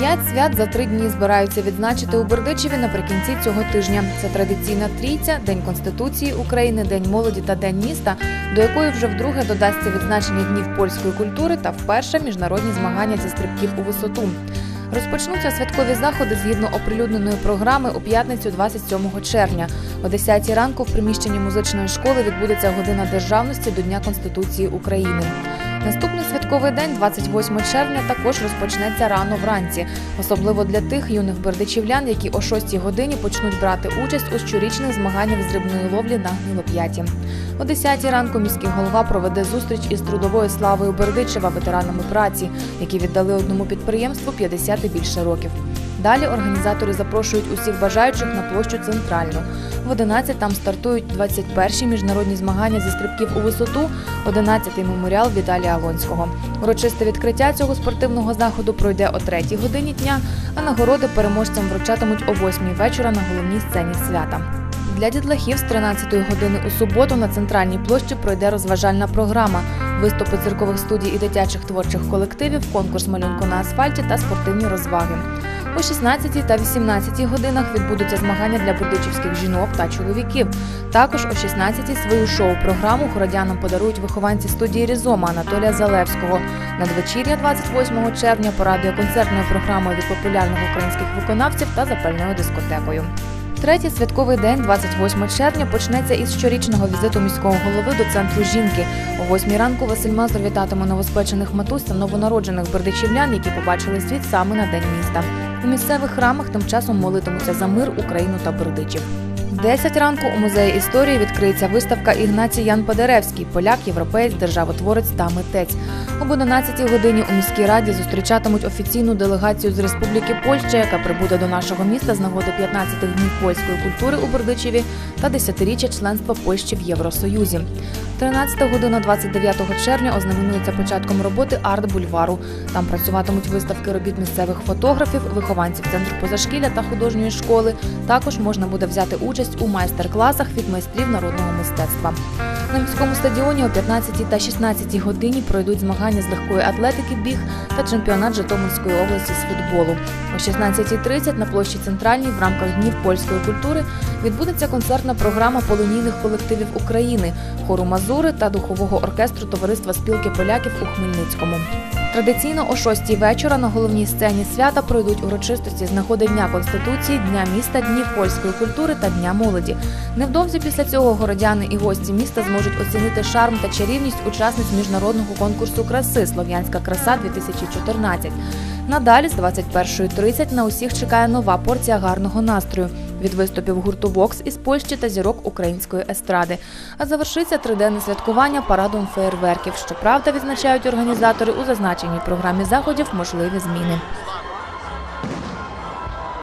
П'ять свят за три дні збираються відзначити у Бердичеві наприкінці цього тижня. Це традиційна трійця, День Конституції України, День молоді та День міста, до якої вже вдруге додасться відзначення днів польської культури та вперше міжнародні змагання зі стрибків у висоту. Розпочнуться святкові заходи згідно оприлюдненої програми у п'ятницю 27 червня. О 10 ранку в приміщенні музичної школи відбудеться година державності до Дня Конституції України. Наступний святковий день, 28 червня, також розпочнеться рано вранці, особливо для тих юних бердичівлян, які о 6 годині почнуть брати участь у щорічних змаганнях з рибної ловлі на гнилоп'яті. О 10 ранку міський голова проведе зустріч із трудовою славою Бердичева, ветеранами праці, які віддали одному підприємству 50 і більше років. Далі організатори запрошують усіх бажаючих на площу центральну. В 11 там стартують 21-ті міжнародні змагання зі стрибків у висоту, 11-й меморіал Віталія Алонського. Урочисте відкриття цього спортивного заходу пройде о 3 годині дня, а нагороди переможцям вручатимуть о 8 вечора на головній сцені свята. Для дітлахів з 13 години у суботу на центральній площі пройде розважальна програма, виступи циркових студій і дитячих творчих колективів, конкурс малюнку на асфальті та спортивні розваги. О 16 та 18 годинах відбудуться змагання для бердичівських жінок та чоловіків. Також о 16 свою шоу-програму городянам подарують вихованці студії Різома Анатолія Залевського. Надвечір'я 28 червня порадує концертною програмою від популярних українських виконавців та запальною дискотекою. Третій святковий день, 28 червня, почнеться із щорічного візиту міського голови до центру жінки. О 8 ранку Василь Мазур вітатиме новоспечених матусь та новонароджених бердичівлян, які побачили світ саме на день міста. У місцевих храмах тим часом молитимуться за мир, Україну та Бердичів. В 10 ранку у музеї історії відкриється виставка Ігнацій Ян Падеревський, поляк, європеєць, державотворець та митець. Об 11 годині у міській раді зустрічатимуть офіційну делегацію з Республіки Польща, яка прибуде до нашого міста з нагоди 15 днів польської культури у Бердичеві та 10-річчя членства Польщі в Євросоюзі. 13 година 29 червня ознаменується початком роботи арт-бульвару. Там працюватимуть виставки робіт місцевих фотографів, вихованців центру позашкілля та художньої школи. Також можна буде взяти участь у майстер-класах від майстрів народного мистецтва. На міському стадіоні о 15 та 16 годині пройдуть змагання з легкої атлетики, біг та чемпіонат Житомирської області з футболу. О 16.30 на площі Центральній в рамках Днів польської культури відбудеться концертна програма полонійних колективів України, хору Мазури та духового оркестру Товариства спілки поляків у Хмельницькому. Традиційно о 6 вечора на головній сцені свята пройдуть урочистості з нагоди Дня Конституції, Дня міста, Днів польської культури та Дня молоді. Невдовзі після цього городяни і гості міста зможуть оцінити шарм та чарівність учасниць міжнародного конкурсу краси Слов'янська краса 2014 Надалі з 21.30 на усіх чекає нова порція гарного настрою від виступів гурту Вокс із Польщі та зірок української естради. А завершиться триденне святкування парадом феєрверків. Щоправда, відзначають організатори у зазначеній програмі заходів можливі зміни.